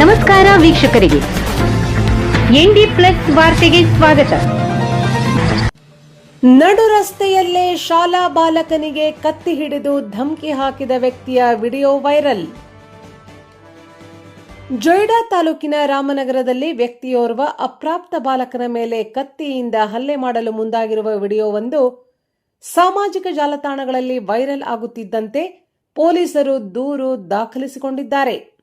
ನಮಸ್ಕಾರ ವೀಕ್ಷಕರಿಗೆ. ND plus ವಾರ್ತೆಗೆ ಸ್ವಾಗತ. ನಡು ರಸ್ತೆಯಲ್ಲೇ ಶಾಲಾ ಬಾಲಕನಿಗೆ ಕತ್ತಿ ಹಿಡಿದು ಧಮಕಿ ಹಾಕಿದ ವ್ಯಕ್ತಿಯ ವಿಡಿಯೋ ವೈರಲ್. ಜೊಯ್ಡಾ ತಾಲೂಕಿನ ರಾಮನಗರದಲ್ಲಿ ವ್ಯಕ್ತಿಯೋರ್ವ ಅಪ್ರಾಪ್ತ ಬಾಲಕನ ಮೇಲೆ ಕತ್ತಿಯಿಂದ ಹಲ್ಲೆ ಮಾಡಲು ಮುಂದಾಗಿರುವ ವಿಡಿಯೋವೊಂದು ಸಾಮಾಜಿಕ ಜಾಲತಾಣಗಳಲ್ಲಿ ವೈರಲ್ ಆಗುತ್ತಿದ್ದಂತೆ ಪೊಲೀಸರು ದೂರು ದಾಖಲಿಸಿಕೊಂಡಿದ್ದಾರೆ.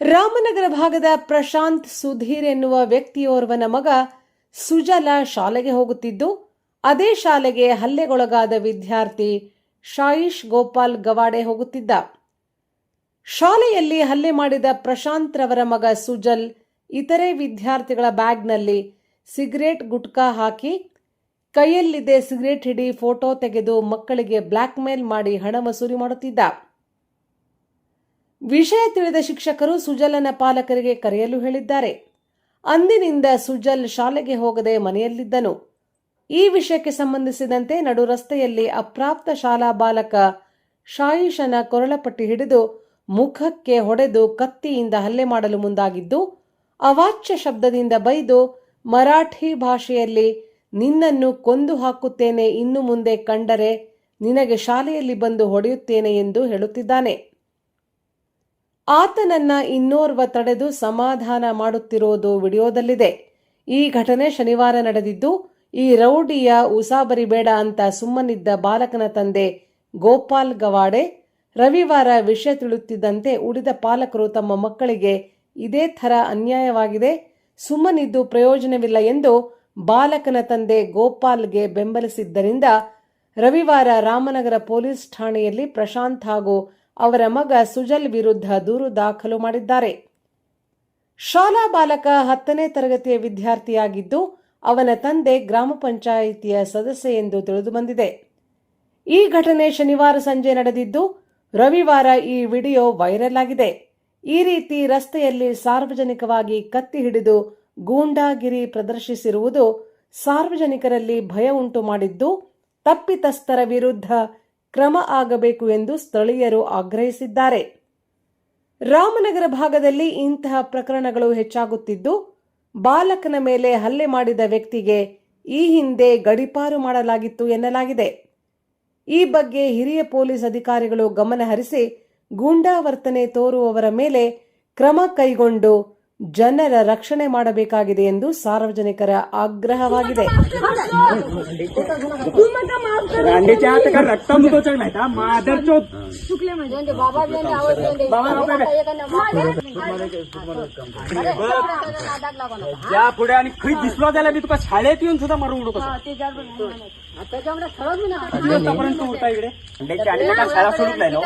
ರಾಮನಗರ ಭಾಗದ ಪ್ರಶಾಂತ್ ಸುಧೀರ್ ಎನ್ನುವ ವ್ಯಕ್ತಿಯೋರ್ವನ ಮಗ ಸುಜಲ ಶಾಲೆಗೆ ಹೋಗುತ್ತಿದ್ದು, ಅದೇ ಶಾಲೆಗೆ ಹಲ್ಲೆಗೊಳಗಾದ ವಿದ್ಯಾರ್ಥಿ ಶಾಯಿಷ್ ಗೋಪಾಲ್ ಗವಾಡೆ ಹೋಗುತ್ತಿದ್ದ. ಶಾಲೆಯಲ್ಲಿ ಹಲ್ಲೆ ಮಾಡಿದ ಪ್ರಶಾಂತ್ ರವರ ಮಗ ಸುಜಲ್ ಇತರೆ ವಿದ್ಯಾರ್ಥಿಗಳ ಬ್ಯಾಗ್ನಲ್ಲಿ ಸಿಗರೇಟ್ ಗುಟ್ಕಾ ಹಾಕಿ ಕೈಯಲ್ಲಿದೆ ಸಿಗರೇಟ್ ಹಿಡಿ ಫೋಟೋ ತೆಗೆದು ಮಕ್ಕಳಿಗೆ ಬ್ಲ್ಯಾಕ್ ಮೇಲ್ ಮಾಡಿ ಹಣ ವಸೂಲಿ ಮಾಡುತ್ತಿದ್ದ. ವಿಷಯ ತಿಳಿದ ಶಿಕ್ಷಕರು ಸುಜಲನ ಪಾಲಕರಿಗೆ ಕರೆಯಲು ಹೇಳಿದ್ದಾರೆ. ಅಂದಿನಿಂದ ಸುಜಲ್ ಶಾಲೆಗೆ ಹೋಗದೆ ಮನೆಯಲ್ಲಿದ್ದನು. ಈ ವಿಷಯಕ್ಕೆ ಸಂಬಂಧಿಸಿದಂತೆ ನಡು ರಸ್ತೆಯಲ್ಲಿ ಅಪ್ರಾಪ್ತ ಶಾಲಾ ಬಾಲಕ ಶಾಯಿಷನ ಕೊರಳಪಟ್ಟಿ ಹಿಡಿದು ಮುಖಕ್ಕೆ ಹೊಡೆದು ಕತ್ತಿಯಿಂದ ಹಲ್ಲೆ ಮಾಡಲು ಮುಂದಾಗಿದ್ದು, ಅವಾಚ್ಯ ಶಬ್ದದಿಂದ ಬೈದು ಮರಾಠಿ ಭಾಷೆಯಲ್ಲಿ, ನಿನ್ನನ್ನು ಕೊಂದು ಹಾಕುತ್ತೇನೆ, ಇನ್ನು ಮುಂದೆ ಕಂಡರೆ ನಿನಗೆ ಶಾಲೆಯಲ್ಲಿ ಬಂದು ಹೊಡೆಯುತ್ತೇನೆ ಎಂದು ಹೇಳುತ್ತಿದ್ದಾನೆ. ಆತನನ್ನ ಇನ್ನೋರ್ವ ತಡೆದು ಸಮಾಧಾನ ಮಾಡುತ್ತಿರುವುದು ವಿಡಿಯೋದಲ್ಲಿದೆ. ಈ ಘಟನೆ ಶನಿವಾರ ನಡೆದಿದ್ದು, ಈ ರೌಡಿಯ ಉಸಾಬರಿ ಬೇಡ ಅಂತ ಸುಮ್ಮನಿದ್ದ ಬಾಲಕನ ತಂದೆ ಗೋಪಾಲ್ ಗವಾಡೆ ರವಿವಾರ ವಿಷಯ ತಿಳುತ್ತಿದ್ದಂತೆ ಉಳಿದ ಪಾಲಕರು ತಮ್ಮ ಮಕ್ಕಳಿಗೆ ಇದೇ ಥರ ಅನ್ಯಾಯವಾಗಿದೆ, ಸುಮ್ಮನಿದ್ದು ಪ್ರಯೋಜನವಿಲ್ಲ ಎಂದು ಬಾಲಕನ ತಂದೆ ಗೋಪಾಲ್ಗೆ ಬೆಂಬಲಿಸಿದ್ದರಿಂದ ರವಿವಾರ ರಾಮನಗರ ಪೊಲೀಸ್ ಠಾಣೆಯಲ್ಲಿ ಪ್ರಶಾಂತ್ ಹಾಗೂ ಅವರ ಮಗ ಸುಜಲ್ ವಿರುದ್ಧ ದೂರು ದಾಖಲು ಮಾಡಿದ್ದಾರೆ. ಶಾಲಾ ಬಾಲಕ ಹತ್ತನೇ ತರಗತಿಯ ವಿದ್ಯಾರ್ಥಿಯಾಗಿದ್ದು ಅವನ ತಂದೆ ಗ್ರಾಮ ಪಂಚಾಯಿತಿಯ ಸದಸ್ಯ ಎಂದು ತಿಳಿದುಬಂದಿದೆ ಈ ಘಟನೆ ಶನಿವಾರ ಸಂಜೆ ನಡೆದಿದ್ದು ರವಿವಾರ ಈ ವಿಡಿಯೋ ವೈರಲ್ ಆಗಿದೆ. ಈ ರೀತಿ ರಸ್ತೆಯಲ್ಲಿ ಸಾರ್ವಜನಿಕವಾಗಿ ಕತ್ತಿ ಹಿಡಿದು ಗೂಂಡಾಗಿರಿ ಪ್ರದರ್ಶಿಸಿರುವುದು ಸಾರ್ವಜನಿಕರಲ್ಲಿ ಭಯ ಉಂಟು ಮಾಡಿದ್ದು ತಪ್ಪಿತಸ್ಥರ ವಿರುದ್ಧ ಕ್ರಮ ಆಗಬೇಕು ಎಂದು ಸ್ಥಳೀಯರು ಆಗ್ರಹಿಸಿದ್ದಾರೆ. ರಾಮನಗರ ಭಾಗದಲ್ಲಿ ಇಂತಹ ಪ್ರಕರಣಗಳು ಹೆಚ್ಚಾಗುತ್ತಿದ್ದು, ಬಾಲಕನ ಮೇಲೆ ಹಲ್ಲೆ ಮಾಡಿದ ವ್ಯಕ್ತಿಗೆ ಈ ಹಿಂದೆ ಗಡಿಪಾರು ಮಾಡಲಾಗಿತ್ತು ಎನ್ನಲಾಗಿದೆ. ಈ ಬಗ್ಗೆ ಹಿರಿಯ ಪೊಲೀಸ್ ಅಧಿಕಾರಿಗಳು ಗಮನಹರಿಸಿ ಗೂಂಡಾ ವರ್ತನೆ ತೋರುವವರ ಮೇಲೆ ಕ್ರಮ ಕೈಗೊಂಡು ಜನರ ರಕ್ಷಣೆ ಮಾಡಬೇಕಾಗಿದೆ ಎಂದು ಸಾರ್ವಜನಿಕರ ಆಗ್ರಹವಾಗಿದೆ रांडेच्या हात का रक्त मुतोचक नाही का मादर चोत त्या पुढे आणि खरी दिसलो त्याला मी तुका शाळेत येऊन सुद्धा मारून उडतो आतापर्यंत होता इकडे अंड्याची आणि एका शाळा सोडून नाही ना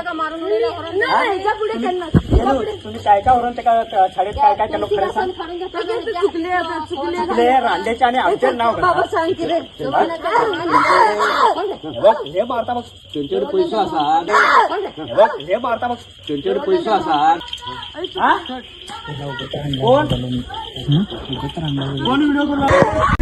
तुम्ही- तुम्ही काय काय वरून त्या शाळेत काय काय खरं सांग. चुकले रांडेचे आणि आमचे नाव घाल. बघ हे. मारता बघ त्यांच्याकडे पैसे असा बघ हे बघ त्यांच्याकडे पैसे असा कोण? कोण? व्हिडिओ करू